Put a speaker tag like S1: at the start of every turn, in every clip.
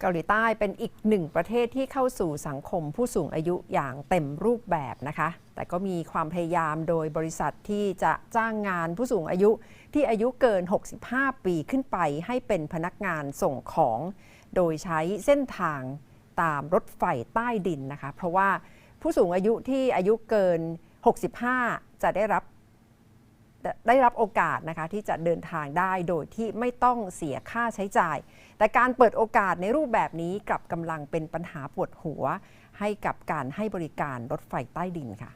S1: เกาหลีใต้เป็นอีกหนึ่งประเทศที่เข้าสู่สังคมผู้สูงอายุอย่างเต็มรูปแบบนะคะ แต่ก็มีความพยายามโดยบริษัทที่จะจ้างงานผู้สูงอายุที่อายุเกิน 65 ปีขึ้นไปให้เป็นพนักงานส่งของ โดยใช้เส้นทางตามรถไฟใต้ดินนะคะ เพราะว่าผู้สูงอายุที่อายุเกิน 65 จะได้รับ ได้รับโอกาสนะคะที่จะเดินทางได้โดยที่ไม่ต้องเสียค่าใช้จ่าย แต่การเปิดโอกาสในรูปแบบนี้กลับกำลังเป็นปัญหาปวดหัว ให้กับการให้บริการรถไฟใต้ดินค่ะ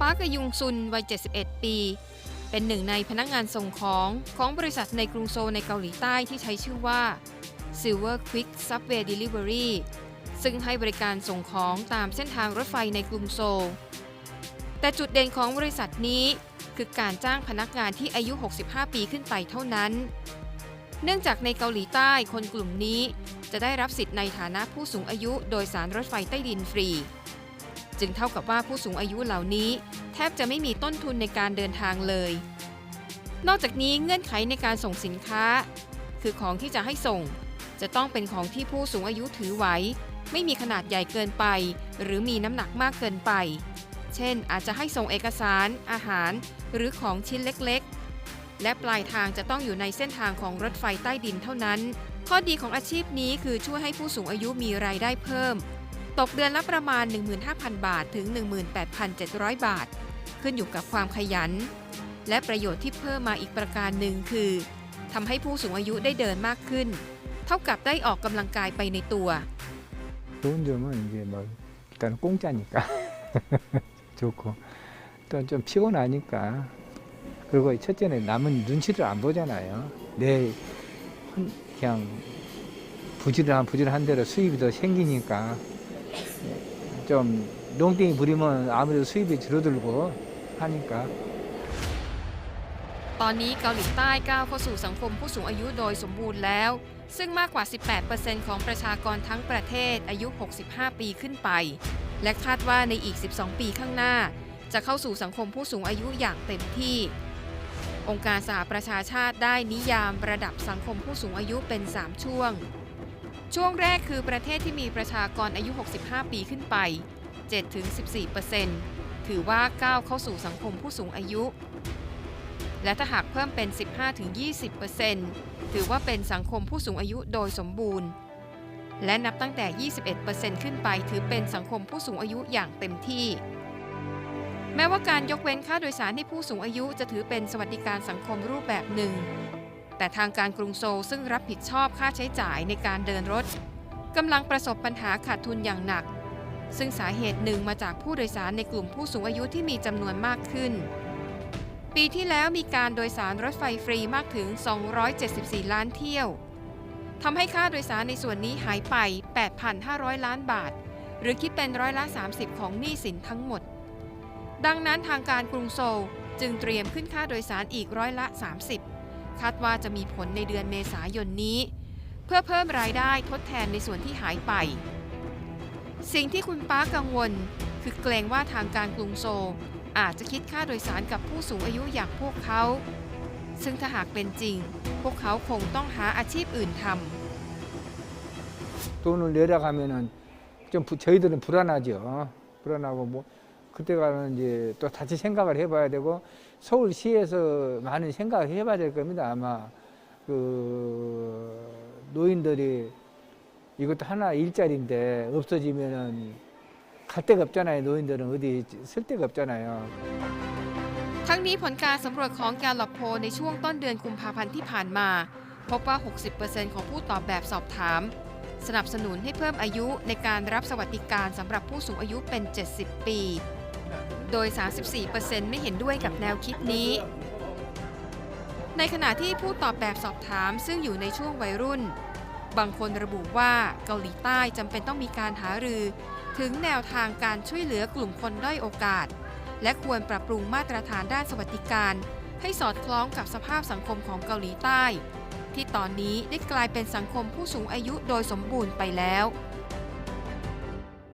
S2: ปาร์กยุงซุนวัย 71 ปี เป็นหนึ่งในพนักงานส่งของของบริษัทในกรุงโซลในเกาหลีใต้ที่ใช้ชื่อว่า Silver Quick Subway Delivery ซึ่งให้บริการส่งของตามเส้นทางรถไฟในกรุงโซล แต่จุดเด่นของบริษัทนี้คือการจ้างพนักงานที่อายุ 65 ปีขึ้นไปเท่านั้น เนื่องจากในเกาหลีใต้คนกลุ่มนี้จะได้รับสิทธิ์ในฐานะผู้สูงอายุโดยสารรถไฟใต้ดินฟรี จึงเท่ากับว่าผู้สูงอายุเหล่านี้ แทบจะไม่มีต้นทุนในการเดินทางเลย นอกจากนี้เงื่อนไขในการส่งสินค้า คือของที่จะให้ส่ง จะต้องเป็นของที่ผู้สูงอายุถือไหวไม่มีขนาดใหญ่เกินไป หรือมีน้ำหนักมากเกินไป เช่น อาจจะให้ส่งเอกสาร อาหาร หรือของชิ้นเล็กๆ และปลายทางจะต้องอยู่ในเส้นทางของรถไฟใต้ดินเท่านั้น ข้อดีของอาชีพนี้คือช่วยให้ผู้สูงอายุมีรายได้เพิ่ม ตกเดือนละประมาณ 15,000 บาท ถึง 18,700 บาท ขึ้นอยู่กับความขยัน และประโยชน์ที่เพิ่มมาอีกประการหนึ่งคือทำให้ผู้สูงอายุได้เดินมากขึ้น เท่ากับได้ออกกำลังกายไปในตัว
S3: 좋은 점은 이제 뭐 일단 공짜니까 좋고 또 좀 피곤하니까 그리고 첫째는 남은 눈치를 안 보잖아요. 내 혼- 그냥 부지런한 부지런한 대로 수입이 더 생기니까 좀 농땡이 부리면 아무래도 수입이 줄어들고 하니까
S2: ตอนนี้เกาหลีใต้ก้าวเข้าสู่สังคมผู้สูงอายุโดยสมบูรณ์แล้ว ซึ่งมากกว่า 18%ของประชากรทั้งประเทศอายุ 65 ปีขึ้นไป และคาดว่าในอีก 12 ปีข้างหน้า จะเข้าสู่สังคมผู้สูงอายุอย่างเต็มที่ องค์การสหประชาชาติได้นิยามระดับสังคมผู้สูงอายุเป็น 3 ช่วง ช่วงแรกคือประเทศที่มีประชากรอายุ 65 ปีขึ้นไป 7-14%ถือว่าก้าวเข้าสู่สังคมผู้สูงอายุ และถ้าหากเพิ่มเป็น 15-20%ถือว่าเป็นสังคมผู้สูงอายุโดยสมบูรณ์ และนับตั้งแต่ 21%ขึ้นไปถือเป็นสังคมผู้สูงอายุอย่างเต็มที่ แม้ว่าการยกเว้นค่าโดยสารให้ผู้สูงอายุจะถือเป็นสวัสดิการสังคมรูปแบบหนึ่ง แต่ทางการกรุงโซลซึ่งรับผิดชอบค่าใช้จ่ายในการเดินรถกำลังประสบปัญหาขาดทุนอย่างหนัก ซึ่งสาเหตุหนึ่งมาจากผู้โดยสารในกลุ่มผู้สูงอายุที่มีจำนวนมากขึ้น ปีที่แล้วมีการโดยสารรถไฟฟรีมากถึง 274 ล้านเที่ยวทำให้ค่าโดยสารในส่วนนี้หายไป 8,500 ล้านบาท หรือคิดเป็นร้อยละ 30 ของหนี้สินทั้งหมด ดังนั้นทางการกรุงโซลจึงเตรียมขึ้นค่าโดยสารอีกร้อยละ 30 คาดว่าจะมีผลในเดือนเมษายนนี้ เพื่อเพิ่มรายได้ทดแทนในส่วนที่หายไป สิ่งที่คุณป้ากังวล คือเกรงว่าทางการกรุงโซล อาจจะคิดค่าโดยสารกับผู้สูงอายุอย่างพวกเขา ซึ่งถ้าหากเป็นจริง พวกเขาคงต้องหาอาชีพอื่นทำ
S3: 돈을 내려가면은 좀 부- 저희들은 불안하죠. 불안하고 뭐 그때가는 이제 또 다시 생각을 해봐야 되고 서울시에서 많은 생각을 해봐야 될 겁니다. 아마 그 노인들이 이것도 하나 일자리인데 없어지면은 갈 데가 없잖아요. 노인들은 어디 쓸 데가 없잖아요.
S2: ทั้งนี้ผลการสำรวจของการลอบโพลในช่วงต้นเดือนกุมภาพันธ์ที่ผ่านมา พบว่า 60%ของผู้ตอบแบบสอบถาม สนับสนุนให้เพิ่มอายุในการรับสวัสดิการสำหรับผู้สูงอายุเป็น 70 ปี โดย 34%ไม่เห็นด้วยกับแนวคิดนี้ ในขณะที่ผู้ตอบแบบสอบถามซึ่งอยู่ในช่วงวัยรุ่น บางคนระบุว่าเกาหลีใต้จำเป็นต้องมีการหารือ ถึงแนวทางการช่วยเหลือกลุ่มคนด้อยโอกาส และควรปรับปรุงมาตรฐานด้านสวัสดิการ ให้สอดคล้องกับสภาพสังคมของเกาหลีใต้ ที่ตอนนี้ได้กลายเป็นสังคมผู้สูงอายุโดยสมบูรณ์ไปแล้ว